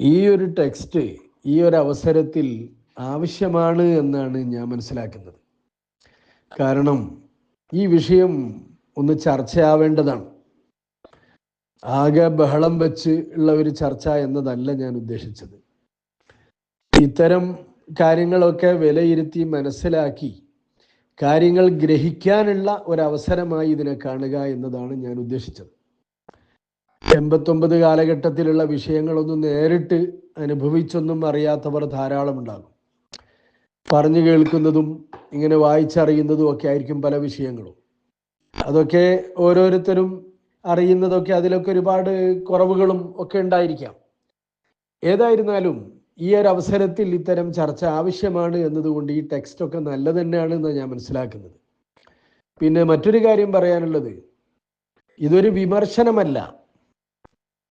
ഈ ഒരു ടെക്സ്റ്റ് ഈ ഒരു അവസരത്തിൽ ആവശ്യമാണ് എന്നാണ് ഞാൻ മനസ്സിലാക്കുന്നത്. കാരണം ഈ വിഷയം ഒന്ന് ചർച്ചയാവേണ്ടതാണ്. ആകെ ബഹളം വെച്ച് ഉള്ള ഒരു ചർച്ച എന്നതല്ല ഞാൻ ഉദ്ദേശിച്ചത്. ഇത്തരം കാര്യങ്ങളൊക്കെ വിലയിരുത്തി മനസ്സിലാക്കി കാര്യങ്ങൾ ഗ്രഹിക്കാനുള്ള ഒരവസരമായി ഇതിനെ കാണുക എന്നതാണ് ഞാൻ ഉദ്ദേശിച്ചത്. എൺപത്തൊമ്പത് കാലഘട്ടത്തിലുള്ള വിഷയങ്ങളൊന്നും നേരിട്ട് അനുഭവിച്ചൊന്നും അറിയാത്തവർ ധാരാളം ഉണ്ടാകും. പറഞ്ഞു കേൾക്കുന്നതും ഇങ്ങനെ വായിച്ചറിയുന്നതും ഒക്കെ ആയിരിക്കും പല വിഷയങ്ങളും. അതൊക്കെ ഓരോരുത്തരും അറിയുന്നതൊക്കെ അതിലൊക്കെ ഒരുപാട് കുറവുകളും ഒക്കെ ഉണ്ടായിരിക്കാം. ഏതായിരുന്നാലും ഈ ഒരു അവസരത്തിൽ ഇത്തരം ചർച്ച ആവശ്യമാണ് എന്നതുകൊണ്ട് ഈ ടെക്സ്റ്റ് ഒക്കെ നല്ല തന്നെയാണ് എന്ന് ഞാൻ മനസ്സിലാക്കുന്നത്. പിന്നെ മറ്റൊരു കാര്യം പറയാനുള്ളത്. ഇതൊരു വിമർശനമല്ല.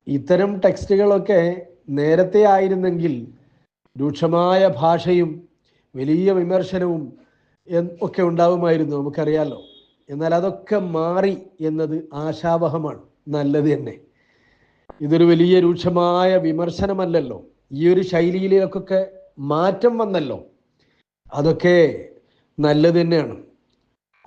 ഇത്തരം ടെക്സ്റ്റുകളൊക്കെ നേരത്തെ ആയിരുന്നെങ്കിൽ രൂക്ഷമായ ഭാഷയും വലിയ വിമർശനവും ഒക്കെ ഉണ്ടാവുമായിരുന്നു നമുക്കറിയാലോ. എന്നാൽ അതൊക്കെ മാറി എന്നത് ആശാവഹമാണ്. നല്ലത് തന്നെ. ഇതൊരു വലിയ രൂക്ഷമായ വിമർശനമല്ലല്ലോ. ഈ ഒരു ശൈലിയിലേക്കൊക്കെ മാറ്റം വന്നല്ലോ. അതൊക്കെ നല്ലത് തന്നെയാണ്.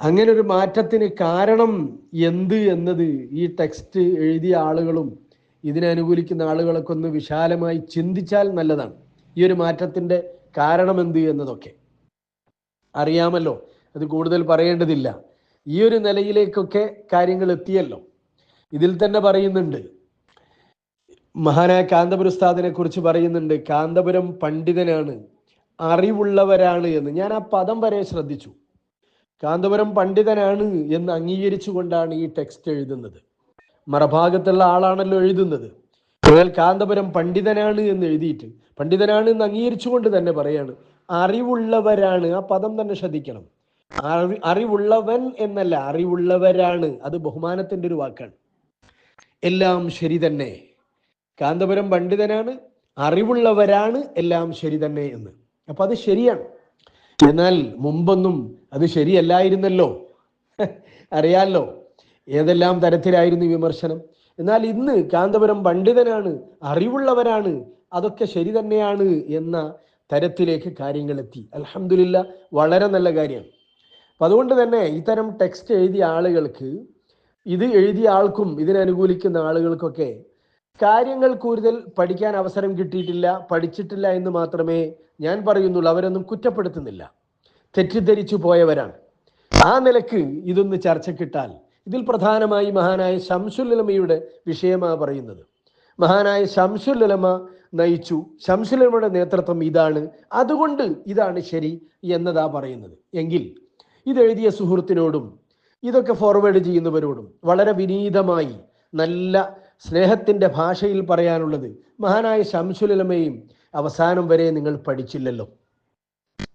അങ്ങനെ ഒരു മാറ്റത്തിന് കാരണം എന്ത് എന്നത് ഈ ടെക്സ്റ്റ് എഴുതിയ ആളുകളും ഇതിനെ അനുകൂലിക്കുന്ന ആളുകളൊക്കെ ഒന്ന് വിശാലമായി ചിന്തിച്ചാൽ നല്ലതാണ്. ഈ ഒരു മാറ്റത്തിന്റെ കാരണം എന്ത് എന്നതൊക്കെ. അറിയാമല്ലോ അത് കൂടുതൽ പറയേണ്ടതില്ല. ഈ ഒരു നിലയിലേക്കൊക്കെ കാര്യങ്ങൾ എത്തിയല്ലോ. ഇതിൽ തന്നെ പറയുന്നുണ്ട് മഹാനായ കാന്തപുരസ്താദിനെ കുറിച്ച് പറയുന്നുണ്ട് കാന്തപുരം പണ്ഡിതനാണ് അറിവുള്ളവരാണ് എന്ന്. ഞാൻ ആ പദം വരെ ശ്രദ്ധിച്ചു. കാന്തപുരം പണ്ഡിതനാണ് എന്ന് അംഗീകരിച്ചുകൊണ്ടാണ് ഈ ടെക്സ്റ്റ് എഴുതുന്നത്. മറഭാഗത്തുള്ള ആളാണല്ലോ എഴുതുന്നത്. എന്നാൽ കാന്തപുരം പണ്ഡിതനാണ് എന്ന് എഴുതിയിട്ട് പണ്ഡിതനാണ് എന്ന് അംഗീകരിച്ചുകൊണ്ട് തന്നെ പറയാണ് അറിവുള്ളവരാണ്. ആ പദം തന്നെ ശ്രദ്ധിക്കണം. അറി അറിവുള്ളവൻ എന്നല്ല അറിവുള്ളവരാണ്. അത് ബഹുമാനത്തിന്റെ ഒരു വാക്കാണ്. എല്ലാം ശരി തന്നെ. കാന്തപുരം പണ്ഡിതനാണ് അറിവുള്ളവരാണ് എല്ലാം ശരി തന്നെ എന്ന്. അപ്പൊ അത് ശരിയാണ്. എന്നാൽ മുമ്പൊന്നും അത് ശരിയല്ലായിരുന്നല്ലോ. അറിയാലോ? ഏതെല്ലാം തരത്തിലായിരുന്നു വിമർശനം? എന്നാൽ ഇന്ന് കാന്തപുരം പണ്ഡിതനാണ് അറിവുള്ളവരാണ് അതൊക്കെ ശരി തന്നെയാണ് എന്ന തരത്തിലേക്ക് കാര്യങ്ങൾ എത്തി. അലഹമില്ല വളരെ നല്ല കാര്യമാണ് അപ്പൊ അതുകൊണ്ട് തന്നെ ഇത്തരം ടെക്സ്റ്റ് എഴുതിയ ആളുകൾക്ക് ഇത് എഴുതിയ ആൾക്കും ഇതിനനുകൂലിക്കുന്ന ആളുകൾക്കൊക്കെ കാര്യങ്ങൾ കൂടുതൽ പഠിക്കാൻ അവസരം കിട്ടിയിട്ടില്ല പഠിച്ചിട്ടില്ല എന്ന് മാത്രമേ ഞാൻ പറയുന്നുള്ളൂ. അവരൊന്നും കുറ്റപ്പെടുത്തുന്നില്ല. തെറ്റിദ്ധരിച്ചു പോയവരാണ്. ആ നിലയ്ക്ക് ഇതൊന്ന് ചർച്ചക്കിട്ടാൽ ഇതിൽ പ്രധാനമായി മഹാനായ ശംസുലമയുടെ വിഷയമാണ് പറയുന്നത്. മഹാനായ ശംസുലമ നയിച്ചു. ശംസുലമയുടെ നേതൃത്വം ഇതാണ്. അതുകൊണ്ട് ഇതാണ് ശരി എന്നതാ പറയുന്നത്. എങ്കിൽ ഇതെഴുതിയ സുഹൃത്തിനോടും ഇതൊക്കെ ഫോർവേഡ് ചെയ്യുന്നവരോടും വളരെ വിനീതമായി നല്ല സ്നേഹത്തിന്റെ ഭാഷയിൽ പറയാനുള്ളത് മഹാനായ ശംസുലമയും അവസാനം വരെ നിങ്ങൾ പഠിച്ചില്ലല്ലോ.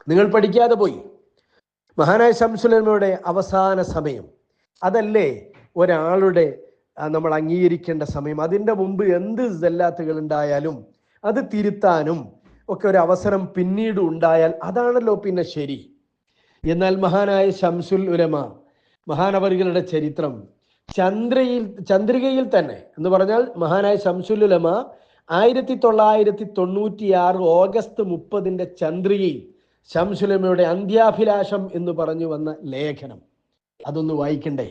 നിങ്ങൾ പഠിക്കാതെ പോയി. മഹാനായ ശംസുലമയുടെ അവസാന സമയം. അതല്ലേ ഒരാളുടെ നമ്മൾ അംഗീകരിക്കേണ്ട സമയം. അതിന്റെ മുമ്പ് എന്ത് ജല്ലാത്തുകൾ ഉണ്ടായാലും അത് തിരുത്താനും ഒക്കെ ഒരു അവസരം പിന്നീട് ഉണ്ടായാൽ അതാണല്ലോ പിന്നെ ശരി. എന്നാൽ മഹാനായ ശംസുൽ ഉലമ മഹാനവറികളുടെ ചരിത്രം ചന്ദ്രയിൽ ചന്ദ്രികയിൽ തന്നെ എന്ന് പറഞ്ഞാൽ മഹാനായ ശംസുൽ ഉലമ ആയിരത്തി തൊള്ളായിരത്തി തൊണ്ണൂറ്റി ആറ് ഓഗസ്റ്റ് മുപ്പതിന്റെ ചന്ദ്രികയിൽ ശംസുലമയുടെ അന്ത്യാഭിലാഷം എന്ന് പറഞ്ഞു വന്ന ലേഖനം. അതൊന്ന് വായിക്കണ്ടേ?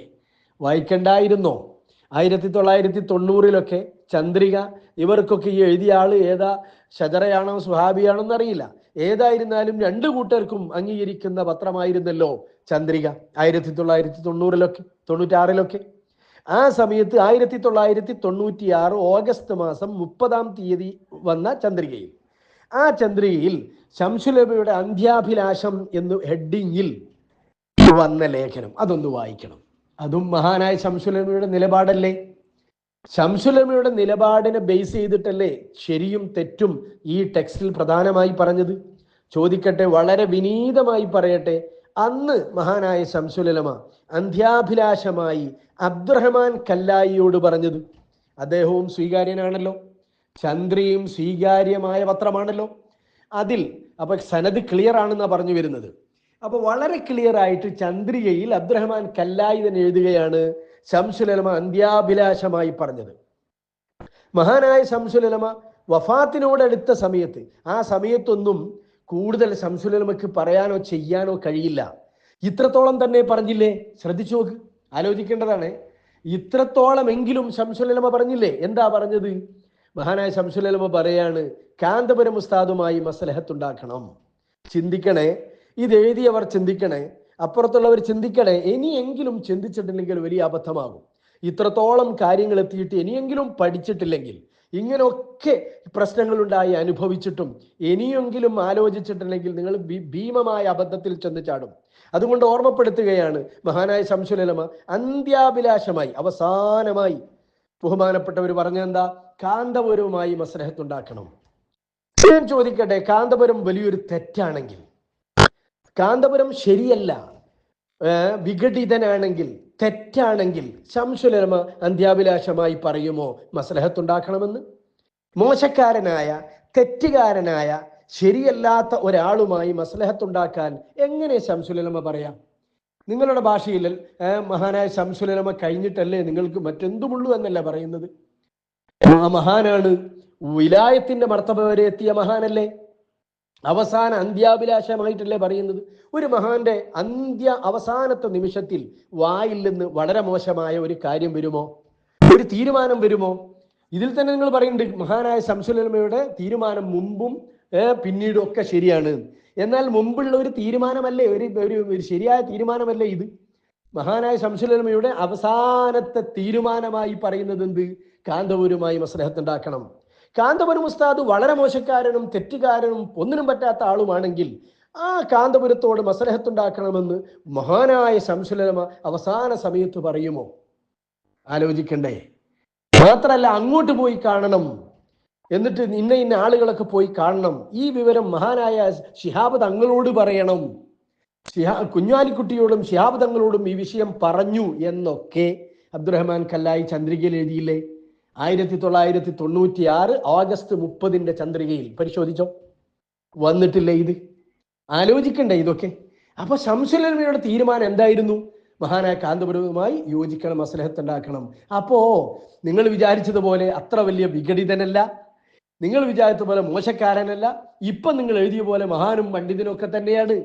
വായിക്കണ്ടായിരുന്നോ? ആയിരത്തി തൊള്ളായിരത്തി തൊണ്ണൂറിലൊക്കെ ചന്ദ്രിക ഇവർക്കൊക്കെ ഈ എഴുതിയ ആൾ ഏതാ? ഷജറയാണോ സുഹാബിയാണോ എന്നറിയില്ല. ഏതായിരുന്നാലും രണ്ടു കൂട്ടർക്കും അംഗീകരിക്കുന്ന പത്രമായിരുന്നല്ലോ ചന്ദ്രിക ആയിരത്തി തൊള്ളായിരത്തി തൊണ്ണൂറിലൊക്കെ തൊണ്ണൂറ്റാറിലൊക്കെ. ആ സമയത്ത് ആയിരത്തി തൊള്ളായിരത്തി തൊണ്ണൂറ്റി ആറ് ഓഗസ്റ്റ് മാസം മുപ്പതാം തീയതി വന്ന ചന്ദ്രികയിൽ. ആ ചന്ദ്രികയിൽ ശംസുലബയുടെ അന്ത്യാഭിലാഷം എന്ന് ഹെഡിങ്ങിൽ വന്ന ലേഖനം. അതൊന്ന് വായിക്കണം. അതും മഹാനായ ശംസുലമയുടെ നിലപാടല്ലേ? ശംസുലമയുടെ നിലപാടിനെ ബേസ് ചെയ്തിട്ടല്ലേ ശരിയും തെറ്റും ഈ ടെക്സ്റ്റിൽ പ്രധാനമായി പറഞ്ഞത്? ചോദിക്കട്ടെ വളരെ വിനീതമായി പറയട്ടെ. അന്ന് മഹാനായ ശംസുലമ അന്ത്യാഭിലാഷമായി അബ്ദുറഹ്മാൻ കല്ലായിയോട് പറഞ്ഞത്. അദ്ദേഹവും സ്വീകാര്യനാണല്ലോ. ചന്ദ്രയും സ്വീകാര്യമായ പത്രമാണല്ലോ. അതിൽ അപ്പൊ സനത് ക്ലിയർ ആണെന്നാണ് പറഞ്ഞു വരുന്നത്. അപ്പൊ വളരെ ക്ലിയർ ആയിട്ട് ചന്ദ്രികയിൽ അബ്ദുറഹ്മാൻ കല്ലായുധൻ എഴുതുകയാണ് ശംസുലമ അന്ത്യാഭിലാഷമായി പറഞ്ഞത്. മഹാനായ ശംസുലമ വഫാത്തിനോടടുത്ത സമയത്ത് ആ സമയത്തൊന്നും കൂടുതൽ ശംസുലമക്ക് പറയാനോ ചെയ്യാനോ കഴിയില്ല. ഇത്രത്തോളം തന്നെ പറഞ്ഞില്ലേ? ശ്രദ്ധിച്ചു നോക്ക് ആലോചിക്കേണ്ടതാണ്. ഇത്രത്തോളമെങ്കിലും ശംസുലമ പറഞ്ഞില്ലേ? എന്താ പറഞ്ഞത്? മഹാനായ ശംസുലമ പറയാണ് കാന്തപുരം ഉസ്താദുമായി മസലഹത്തുണ്ടാക്കണം ചിന്തിക്കണേ ഇത് എഴുതിയവർ ചിന്തിക്കണേ അപ്പുറത്തുള്ളവർ ചിന്തിക്കണേ ഇനിയെങ്കിലും ചിന്തിച്ചിട്ടില്ലെങ്കിൽ വലിയ അബദ്ധമാകും. ഇത്രത്തോളം കാര്യങ്ങൾ എത്തിയിട്ട് ഇനിയെങ്കിലും പഠിച്ചിട്ടില്ലെങ്കിൽ ഇങ്ങനെയൊക്കെ പ്രശ്നങ്ങളുണ്ടായി അനുഭവിച്ചിട്ടും ഇനിയെങ്കിലും ആലോചിച്ചിട്ടില്ലെങ്കിൽ നിങ്ങൾ ഭീമമായ അബദ്ധത്തിൽ ചെന്ന് ചാടും. അതുകൊണ്ട് ഓർമ്മപ്പെടുത്തുകയാണ് മഹാനായ ശംസുലമ അന്ത്യാഭിലാഷമായി അവസാനമായി ബഹുമാനപ്പെട്ടവർ പറഞ്ഞെന്താ കാന്തപുരവുമായി മസ്രഹത്തുണ്ടാക്കണം ഞാൻ ചോദിക്കട്ടെ കാന്തപുരം വലിയൊരു തെറ്റാണെങ്കിൽ കാന്തപുരം ശരിയല്ല. വിഘടിതനാണെങ്കിൽ തെറ്റാണെങ്കിൽ ശംസുലമ അന്ത്യാഭിലാഷമായി പറയുമോ? മസലഹത്തുണ്ടാക്കണമെന്ന്. മോശക്കാരനായ തെറ്റുകാരനായ ശരിയല്ലാത്ത ഒരാളുമായി മസലഹത്തുണ്ടാക്കാൻ എങ്ങനെ ശംസുലമ പറയാം? നിങ്ങളുടെ ഭാഷയിൽ മഹാനായ ശംസുലമ കഴിഞ്ഞിട്ടല്ലേ നിങ്ങൾക്ക് മറ്റെന്തുമുള്ളൂ എന്നല്ല പറയുന്നത്? ആ മഹാനാണ് വിലായത്തിന്റെ മർത്തബ വരെ എത്തിയ മഹാനല്ലേ? അവസാന അന്ത്യാഭിലാഷമായിട്ടല്ലേ പറയുന്നത്? ഒരു മഹാന്റെ അന്ത്യ അവസാനത്തെ നിമിഷത്തിൽ വായിൽ നിന്ന് വളരെ മോശമായ ഒരു കാര്യം വരുമോ? ഒരു തീരുമാനം വരുമോ? ഇതിൽ തന്നെ നിങ്ങൾ പറയുന്നുണ്ട് മഹാനായ ശംസുലമയുടെ തീരുമാനം മുമ്പും പിന്നീടും ഒക്കെ ശരിയാണ്. എന്നാൽ മുമ്പുള്ള ഒരു തീരുമാനമല്ലേ ഒരു ഒരു ഒരു ശരിയായ തീരുമാനമല്ലേ ഇത്? മഹാനായ ശംസുലമയുടെ അവസാനത്തെ തീരുമാനമായി പറയുന്നത് എന്ത്? കാന്തപൂരുമായി മസ്ലഹത്തുണ്ടാക്കണം കാന്തപുരം ഉസ്താദ് വളരെ മോശക്കാരനും തെറ്റുകാരനും ഒന്നിനും പറ്റാത്ത ആളുമാണെങ്കിൽ ആ കാന്തപുരത്തോട് മസലഹത്തുണ്ടാക്കണമെന്ന് മഹാനായ ശംസുലമ അവസാന സമയത്ത് പറയുമോ? ആലോചിക്കണ്ടേ. മാത്രല്ല അങ്ങോട്ട് പോയി കാണണം. എന്നിട്ട് ഇന്ന ഇന്ന ആളുകളൊക്കെ പോയി കാണണം. ഈ വിവരം മഹാനായ ഷിഹാബ് തങ്ങളോട് പറയണം. ഷിഹാ കുഞ്ഞാലിക്കുട്ടിയോടും ശിഹാബ് തങ്ങളോടും ഈ വിഷയം പറഞ്ഞു എന്നൊക്കെ അബ്ദുറഹ്മാൻ കല്ലായി ചന്ദ്രികയിൽ എഴുതിയില്ലേ? ആയിരത്തി തൊള്ളായിരത്തി തൊണ്ണൂറ്റി ആറ് ഓഗസ്റ്റ് മുപ്പതിന്റെ ചന്ദ്രികയിൽ. പരിശോധിച്ചോ? വന്നിട്ടില്ല ഇത്? ആലോചിക്കണ്ടേ ഇതൊക്കെ? അപ്പൊ ശംസുലമയുടെ തീരുമാനം എന്തായിരുന്നു? മഹാനായ കാന്തപുരവുമായി യോജിക്കണം മസ്ലഹത്ത് ഉണ്ടാക്കണം അപ്പോ നിങ്ങൾ വിചാരിച്ചതുപോലെ അത്ര വലിയ വിഘടിതനല്ല. നിങ്ങൾ വിചാരിച്ച പോലെ മോശക്കാരനല്ല. ഇപ്പൊ നിങ്ങൾ എഴുതിയ പോലെ മഹാനും പണ്ഡിതനും ഒക്കെ തന്നെയാണ്.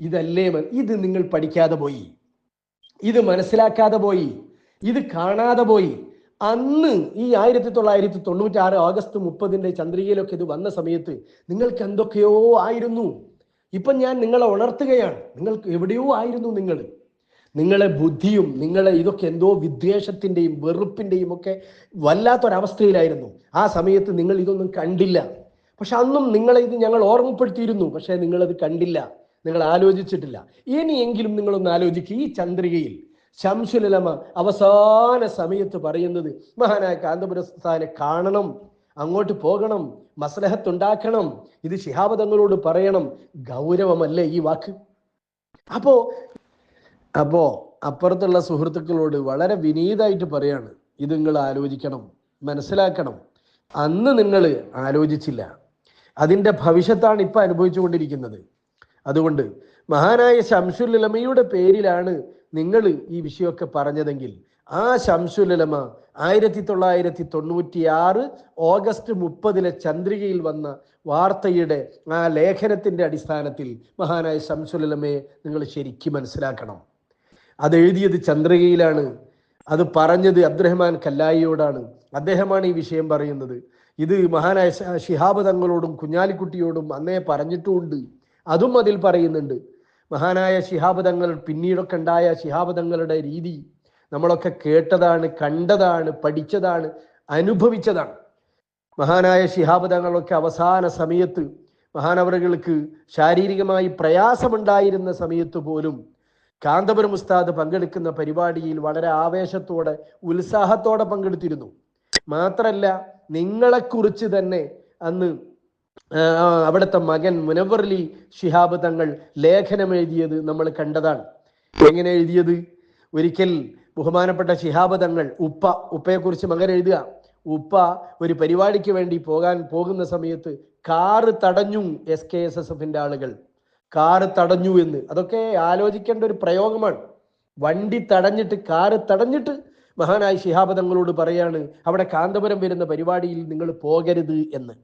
ഇതല്ലേ ഇത് നിങ്ങൾ പഠിക്കാതെ പോയി. ഇത് മനസ്സിലാക്കാതെ പോയി. ഇത് കാണാതെ പോയി. അന്ന് ഈ ആയിരത്തി തൊള്ളായിരത്തി തൊണ്ണൂറ്റി ആറ് ഓഗസ്റ്റ് മുപ്പതിന്റെ ചന്ദ്രികയിലൊക്കെ ഇത് വന്ന സമയത്ത് നിങ്ങൾക്ക് എന്തൊക്കെയോ ആയിരുന്നു. ഇപ്പൊ ഞാൻ നിങ്ങളെ ഉണർത്തുകയാണ്. നിങ്ങൾക്ക് എവിടെയോ ആയിരുന്നു നിങ്ങൾ. നിങ്ങളെ ബുദ്ധിയും നിങ്ങളെ ഇതൊക്കെ എന്തോ വിദ്വേഷത്തിന്റെയും വെറുപ്പിന്റെയും ഒക്കെ വല്ലാത്തൊരവസ്ഥയിലായിരുന്നു. ആ സമയത്ത് നിങ്ങൾ ഇതൊന്നും കണ്ടില്ല. പക്ഷെ അന്നും നിങ്ങളെ ഇത് ഞങ്ങൾ ഓർമ്മപ്പെടുത്തിയിരുന്നു. പക്ഷെ നിങ്ങളത് കണ്ടില്ല. നിങ്ങൾ ആലോചിച്ചിട്ടില്ല. ഇനിയെങ്കിലും നിങ്ങളൊന്ന് ആലോചിക്കുക ഈ ചന്ദ്രികയിൽ ശംസുലമ അവസാന സമയത്ത് പറയുന്നത് മഹാനായ കാന്തപുരസ്ഥാനെ കാണണം അങ്ങോട്ട് പോകണം മസ്ലഹത്തുണ്ടാക്കണം ഇത് ശിഹാബദങ്ങളോട് പറയണം ഗൗരവമല്ലേ ഈ വാക്ക്? അപ്പോ അപ്പോ അപ്പുറത്തുള്ള സുഹൃത്തുക്കളോട് വളരെ വിനീതായിട്ട് പറയാണ് ഇത് നിങ്ങൾ ആലോചിക്കണം മനസ്സിലാക്കണം. അന്ന് നിങ്ങൾ ആലോചിച്ചില്ല. അതിന്റെ ഭവിഷ്യത്താണ് ഇപ്പൊ അനുഭവിച്ചുകൊണ്ടിരിക്കുന്നത്. അതുകൊണ്ട് മഹാനായ ശംസുലമയുടെ പേരിലാണ് നിങ്ങൾ ഈ വിഷയമൊക്കെ പറഞ്ഞതെങ്കിൽ ആ ശംസുലമ ആയിരത്തി തൊള്ളായിരത്തി തൊണ്ണൂറ്റി ആറ് ഓഗസ്റ്റ് മുപ്പതിലെ ചന്ദ്രികയിൽ വന്ന വാർത്തയുടെ ആ ലേഖനത്തിന്റെ അടിസ്ഥാനത്തിൽ മഹാനായ ശംസുലമയെ നിങ്ങൾ ശരിക്കും മനസ്സിലാക്കണം. അത് എഴുതിയത് ചന്ദ്രികയിലാണ്. അത് പറഞ്ഞത് അബ്ദുറഹ്മാൻ കല്ലായിയോടാണ്. അദ്ദേഹമാണ് ഈ വിഷയം പറയുന്നത്. ഇത് മഹാനായ ശിഹാബ് തങ്ങളോടും കുഞ്ഞാലിക്കുട്ടിയോടും അന്നേ പറഞ്ഞിട്ടുമുണ്ട് അതും അതിൽ പറയുന്നുണ്ട്. മഹാനായ ശിഹാബദങ്ങൾ പിന്നീടൊക്കെ ഉണ്ടായ ശിഹാബദങ്ങളുടെ രീതി നമ്മളൊക്കെ കേട്ടതാണ് കണ്ടതാണ് പഠിച്ചതാണ് അനുഭവിച്ചതാണ്. മഹാനായ ശിഹാബദങ്ങളൊക്കെ അവസാന സമയത്ത് മഹാനവറുകൾക്ക് ശാരീരികമായി പ്രയാസമുണ്ടായിരുന്ന സമയത്ത് പോലും കാന്തപുരം ഉസ്താദ് പങ്കെടുക്കുന്ന പരിപാടിയിൽ വളരെ ആവേശത്തോടെ ഉത്സാഹത്തോടെ പങ്കെടുത്തിരുന്നു. മാത്രല്ല നിങ്ങളെക്കുറിച്ച് തന്നെ അന്ന് അവിടുത്തെ മകൻ മുനവർലി ഷിഹാബ് തങ്ങൾ ലേഖനം എഴുതിയത് നമ്മൾ കണ്ടതാണ്. എങ്ങനെ എഴുതിയത്? ഒരിക്കൽ ബഹുമാനപ്പെട്ട ഷിഹാബ് തങ്ങൾ ഉപ്പ ഉപ്പയെക്കുറിച്ച് മകൻ എഴുതുക. ഉപ്പ ഒരു പരിപാടിക്ക് വേണ്ടി പോകാൻ പോകുന്ന സമയത്ത് കാറ് തടഞ്ഞു എസ് കെ എസ് എസ് എഫിന്റെ ആളുകൾ. കാറ് തടഞ്ഞു എന്ന്. അതൊക്കെ ആലോചിക്കേണ്ട ഒരു പ്രയോഗമാണ്. വണ്ടി തടഞ്ഞിട്ട് കാറ് തടഞ്ഞിട്ട് മഹാനായ ശിഹാബ് തങ്ങളോട് പറയാണ് അവിടെ കാന്തപുരം വരുന്ന പരിപാടിയിൽ നിങ്ങൾ പോകരുത് എന്ന്.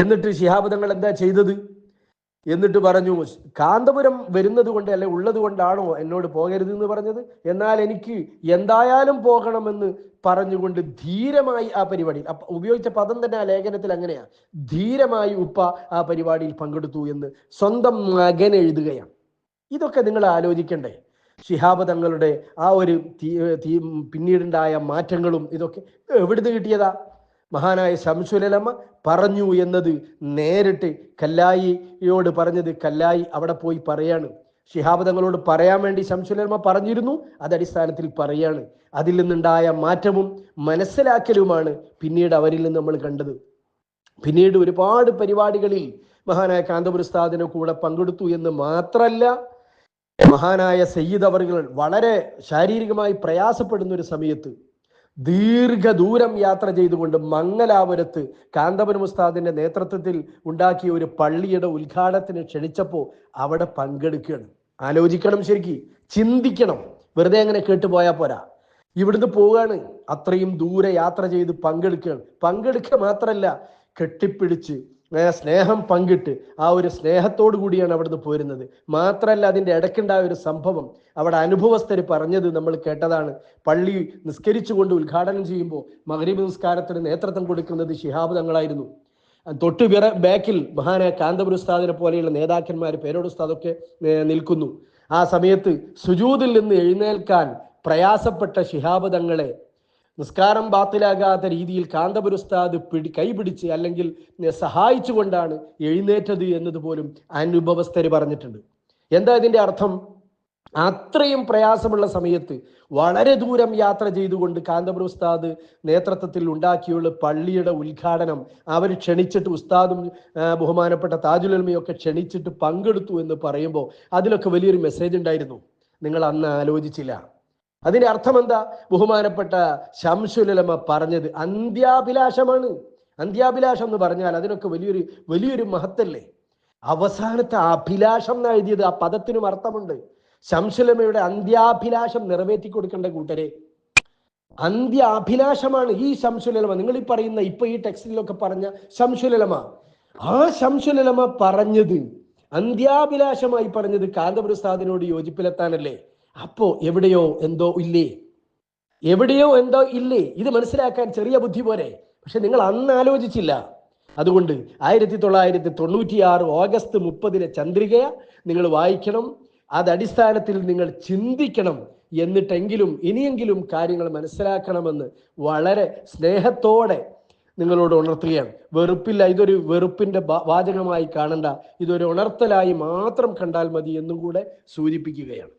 എന്നിട്ട് ശിഹാബ് തങ്ങൾ എന്താ ചെയ്തത്? എന്നിട്ട് പറഞ്ഞു കാന്തപുരം വരുന്നത് കൊണ്ട് അല്ലെ ഉള്ളത് കൊണ്ടാണോ എന്നോട് പോകരുത് എന്ന് പറഞ്ഞത്? എന്നാൽ എനിക്ക് എന്തായാലും പോകണമെന്ന് പറഞ്ഞുകൊണ്ട് ധീരമായി ആ പരിപാടിയിൽ ഉപയോഗിച്ച പദം തന്നെ ആ ലേഖനത്തിൽ അങ്ങനെയാ ധീരമായി ഉപ്പ ആ പരിപാടിയിൽ പങ്കെടുത്തു എന്ന് സ്വന്തം മകൻ എഴുതുകയാണ്. ഇതൊക്കെ നിങ്ങൾ ആലോചിക്കണ്ടേ. ശിഹാബ് തങ്ങളുടെ ആ ഒരു പിന്നീടുണ്ടായ മാറ്റങ്ങളും ഇതൊക്കെ എവിടുന്ന് കിട്ടിയതാ? മഹാനായ ശംസുലമ പറഞ്ഞു എന്നത് നേരിട്ട് കല്ലായിയോട് പറഞ്ഞത് കല്ലായി അവിടെ പോയി പറയാണ്. ശിഹാബദങ്ങളോട് പറയാൻ വേണ്ടി ശംസുലമ പറഞ്ഞിരുന്നു അതടിസ്ഥാനത്തിൽ പറയാണ്. അതിൽ നിന്നുണ്ടായ മാറ്റവും മനസ്സിലാക്കലുമാണ് പിന്നീട് അവരിൽ നിന്ന് നമ്മൾ കണ്ടത്. പിന്നീട് ഒരുപാട് പരിപാടികളിൽ മഹാനായ കാന്തപുരസ്താദിനെ കൂടെ പങ്കെടുത്തു എന്ന് മാത്രല്ല മഹാനായ സയ്യിദ് അവർ വളരെ ശാരീരികമായി പ്രയാസപ്പെടുന്ന ഒരു സമയത്ത് ദീർഘദൂരം യാത്ര ചെയ്തുകൊണ്ട് മംഗലാപുരത്ത് കാന്തപുരം ഉസ്താദിന്റെ നേതൃത്വത്തിൽ ഉണ്ടാക്കിയ ഒരു പള്ളിയുടെ ഉദ്ഘാടനത്തിന് ക്ഷണിച്ചപ്പോൾ അവിടെ പങ്കെടുക്കുകയാണ്. ആലോചിക്കണം ശരിക്ക്. ചിന്തിക്കണം. വെറുതെ അങ്ങനെ കേട്ടുപോയാൽ പോരാ. ഇവിടുന്ന് പോവുകയാണ് അത്രയും ദൂരെ യാത്ര ചെയ്ത് പങ്കെടുക്കുകയാണ്. പങ്കെടുക്കുക മാത്രമല്ല കെട്ടിപ്പിടിച്ച് സ്നേഹം പങ്കിട്ട് ആ ഒരു സ്നേഹത്തോടു കൂടിയാണ് അവിടുന്ന് പോരുന്നത്. മാത്രമല്ല അതിന്റെ ഇടയ്ക്കുണ്ടായ ഒരു സംഭവം അവിടെ അനുഭവസ്ഥർ പറഞ്ഞത് നമ്മൾ കേട്ടതാണ്. പള്ളി നിസ്കരിച്ചുകൊണ്ട് ഉദ്ഘാടനം ചെയ്യുമ്പോൾ മകരീബ് നിസ്കാരത്തിന് നേതൃത്വം കൊടുക്കുന്നത് ശിഹാബ് തങ്ങളായിരുന്നു. തൊട്ടു പിറ ബാക്കിൽ മഹാനായ കാന്തപുര ഉസ്താദിനെ പോലെയുള്ള നേതാക്കന്മാർ പേരോട് ഉസ്താദൊക്കെ നിൽക്കുന്നു. ആ സമയത്ത് സുജൂതിൽ നിന്ന് എഴുന്നേൽക്കാൻ പ്രയാസപ്പെട്ട ശിഹാബ് തങ്ങളെ നിസ്കാരം ബാത്തിലാകാത്ത രീതിയിൽ കാന്തപുര ഉസ്താദ് പിടി കൈപിടിച്ച് അല്ലെങ്കിൽ സഹായിച്ചുകൊണ്ടാണ് എഴുന്നേറ്റത് എന്നതുപോലും അനുഭവസ്ഥര് പറഞ്ഞിട്ടുണ്ട്. എന്താ ഇതിന്റെ അർത്ഥം? അത്രയും പ്രയാസമുള്ള സമയത്ത് വളരെ ദൂരം യാത്ര ചെയ്തുകൊണ്ട് കാന്തപുരം ഉസ്താദ് നേതൃത്വത്തിൽ ഉണ്ടാക്കിയുള്ള പള്ളിയുടെ ഉദ്ഘാടനം അവർ ക്ഷണിച്ചിട്ട് ഉസ്താദും ബഹുമാനപ്പെട്ട താജുലൽമയൊക്കെ ക്ഷണിച്ചിട്ട് പങ്കെടുത്തു എന്ന് പറയുമ്പോൾ അതിലൊക്കെ വലിയൊരു മെസ്സേജ് ഉണ്ടായിരുന്നു. നിങ്ങൾ അന്ന് ആലോചിച്ചില്ല. അതിന്റെ അർത്ഥം എന്താ ബഹുമാനപ്പെട്ട ശംസുലമ പറഞ്ഞത് അന്ത്യാഭിലാഷമാണ്. അന്ത്യാഭിലാഷം എന്ന് പറഞ്ഞാൽ അതിനൊക്കെ വലിയൊരു വലിയൊരു മഹത്തല്ലേ? അവസാനത്തെ അഭിലാഷം എന്ന് എഴുതിയത്? ആ പദത്തിനും അർത്ഥമുണ്ട്. ശംസുലമയുടെ അന്ത്യാഭിലാഷം നിറവേറ്റി കൊടുക്കേണ്ട കൂട്ടരെ. അന്ത്യ അഭിലാഷമാണ് ഈ ശംസുലമ. നിങ്ങൾ ഈ പറയുന്ന ഇപ്പൊ ഈ ടെക്സ്റ്റിലൊക്കെ പറഞ്ഞ ശംസുലമ. ആ ശംസുലമ പറഞ്ഞത് അന്ത്യാഭിലാഷമായി പറഞ്ഞത് കാന്തപുരസ്താദിനോട് യോജിപ്പിലെത്താനല്ലേ? അപ്പോ എവിടെയോ എന്തോ ഇല്ലേ? എവിടെയോ എന്തോ ഇല്ലേ? ഇത് മനസ്സിലാക്കാൻ ചെറിയ ബുദ്ധി പോരെ. പക്ഷെ നിങ്ങൾ അന്ന് ആലോചിച്ചില്ല. അതുകൊണ്ട് ആയിരത്തി തൊള്ളായിരത്തി തൊണ്ണൂറ്റിയാറ് ഓഗസ്റ്റ് മുപ്പതിലെ ചന്ദ്രിക നിങ്ങൾ വായിക്കണം. അത് അടിസ്ഥാനത്തിൽ നിങ്ങൾ ചിന്തിക്കണം എന്നിട്ടെങ്കിലും ഇനിയെങ്കിലും കാര്യങ്ങൾ മനസ്സിലാക്കണമെന്ന് വളരെ സ്നേഹത്തോടെ നിങ്ങളോട് ഉണർത്തുകയാണ്. വെറുപ്പില്ല ഇതൊരു വെറുപ്പിന്റെ വാചകമായി കാണണ്ട. ഇതൊരു ഉണർത്തലായി മാത്രം കണ്ടാൽ മതി എന്നും കൂടെ സൂചിപ്പിക്കുകയാണ്.